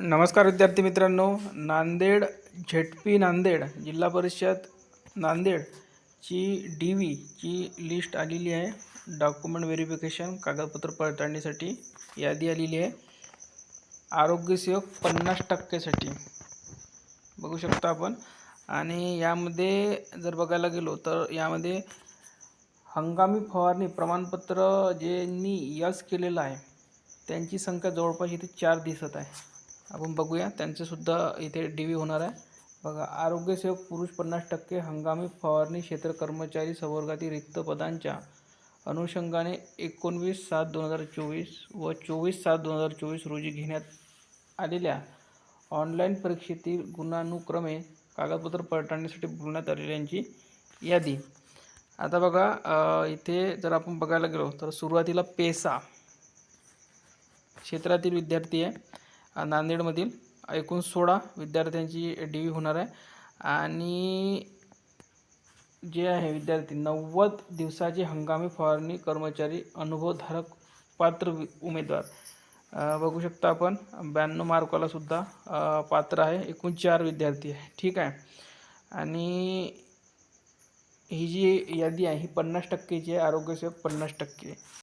नमस्कार विद्यार्थी मित्रांनो. नांदेड झेडपी नांदेड जिल्हा परिषद नांदेडची डी व्हीची लिस्ट आलेली आहे. डॉक्युमेंट व्हेरिफिकेशन कागदपत्र पडताळणीसाठी यादी आलेली आहे. आरोग्यसेवक पन्नास टक्क्यासाठी. बघू शकता आपण. आणि यामध्ये जर बघायला गेलो तर यामध्ये हंगामी फवारणी प्रमाणपत्र ज्यांनी यस केलेलं आहे त्यांची संख्या जवळपास इथे चार दिसत आहे. आपण बघूया. त्यांचंसुद्धा इथे डी व्ही होणार आहे. बघा आरोग्यसेवक पुरुष पन्नास टक्के हंगामी फवारणी क्षेत्र कर्मचारी संवर्गातील रिक्त पदांच्या अनुषंगाने एकोणवीस सात दोन हजार चोवीस व चोवीस सात दोन हजार चोवीस रोजी घेण्यात आलेल्या ऑनलाईन परीक्षेतील गुणानुक्रमे कागदपत्र पडताळणीसाठी बोलण्यात आलेल्यांची यादी. आता बघा इथे जर आपण बघायला गेलो तर सुरुवातीला पेसा क्षेत्रातील विद्यार्थी आहे. नांदेडमधील एकूण सोळा विद्यार्थ्यांची डी व्ही होणार आहे. आणि जे आहे विद्यार्थी नव्वद दिवसाची हंगामी फवारणी कर्मचारी अनुभवधारक पात्र उमेदवार. बघू शकता आपण ब्याण्णव मार्काला सुद्धा पात्र आहे. एकूण चार विद्यार्थी आहे. ठीक आहे? आणि ही जी यादी आहे ही पन्नास टक्केची आहे आरोग्यसेवक पन्नास टक्के.